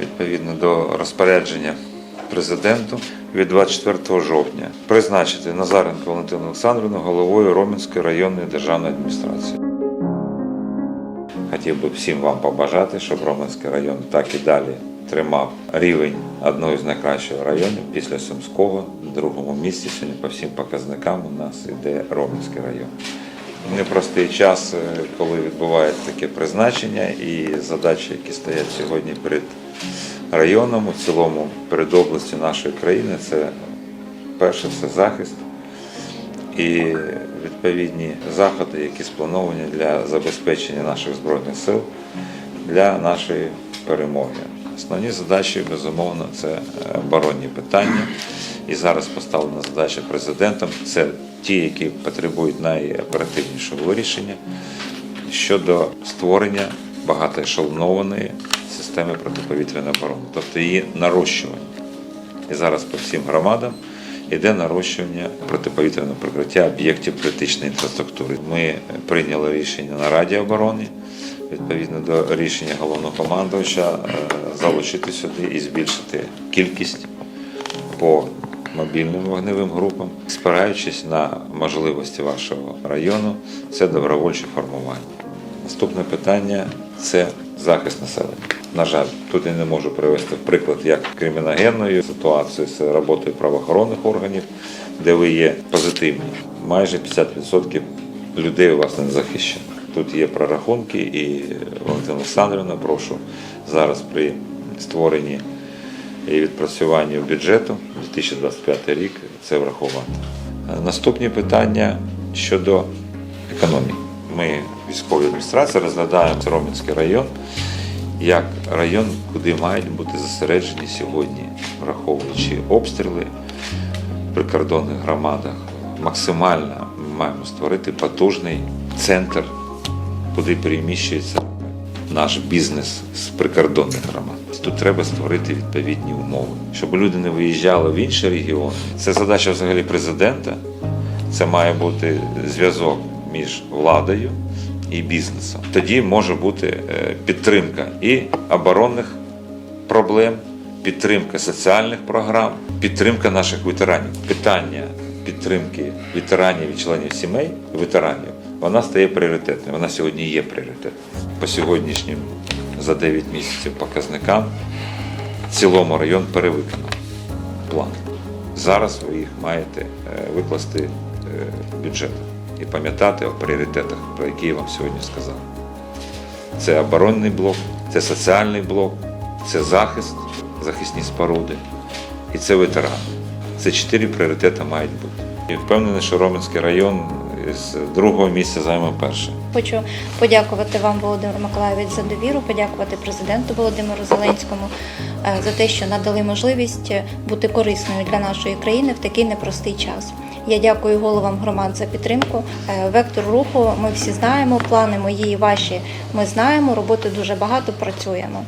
відповідно до розпорядження президенту від 24 жовтня призначити Назаренко Валентину Олександрівну головою Ромінської районної державної адміністрації. Хотів би всім вам побажати, щоб Романський район так і далі тримав рівень одного з найкращих районів після Сумського. На другому місці сьогодні по всім показникам у нас іде Романський район. Непростий час, е, коли відбувається таке призначення і задачі, які стоять сьогодні перед районом, у цілому перед областю нашої країни, це перше це захист і відповідні заходи, які сплановані для забезпечення наших збройних сил для нашої перемоги. Основні задачі, безумовно, це е, оборонні питання. І зараз поставлена задача президентом. Це ті, які потребують найоперативнішого вирішення щодо створення багатоешелонованої системи протиповітряної оборони, тобто її нарощування. І зараз по всім громадам йде нарощування протиповітряного прикриття об'єктів критичної інфраструктури. Ми прийняли рішення на Раді оборони, відповідно до рішення головнокомандувача, е, залучити сюди і збільшити кількість по мобільним вогневим групам, спираючись на можливості вашого району, це добровольче формування. Наступне питання це захист населення. На жаль, тут я не можу привести приклад як криміногенної ситуації з роботою правоохоронних органів, де ви є позитивні. Майже 50% людей у вас не захищено. Тут є прорахунки, і Валентина Олександрівна, прошу зараз при створенні і відпрацюванню бюджету 2025 рік це врахувати. Наступні питання щодо економії. Ми, військові адміністрації, розглядаємо Ромінський район як район, куди мають бути зосереджені сьогодні, враховуючи обстріли в прикордонних громадах. Максимально ми маємо створити потужний центр, куди переміщується наш бізнес з прикордонних громад. Тут треба створити відповідні умови, щоб люди не виїжджали в інші регіони. Це задача взагалі президента. Це має бути зв'язок між владою і бізнесом. Тоді може бути е, підтримка і оборонних проблем, підтримка соціальних програм, підтримка наших ветеранів. Питання підтримки ветеранів і членів сімей ветеранів вона стає пріоритетною. Вона сьогодні є пріоритетною. По сьогоднішнім за 9 місяців показникам в цілому район перевиконав план. Зараз ви їх маєте е, викласти е, в бюджет і пам'ятати о пріоритетах, про які я вам сьогодні сказав. Це оборонний блок, це соціальний блок, це захист, захисні споруди і це ветерани. Це чотири пріоритети мають бути. І впевнений, що Роменський район з другого місця займе перше. Хочу подякувати вам, Володимир Миколаївич, за довіру, подякувати президенту Володимиру Зеленському е, за те, що надали можливість бути корисною для нашої країни в такий непростий час. Я дякую головам громад за підтримку. Е, Вектор руху ми всі знаємо, плани мої і ваші ми знаємо. Роботи дуже багато працюємо.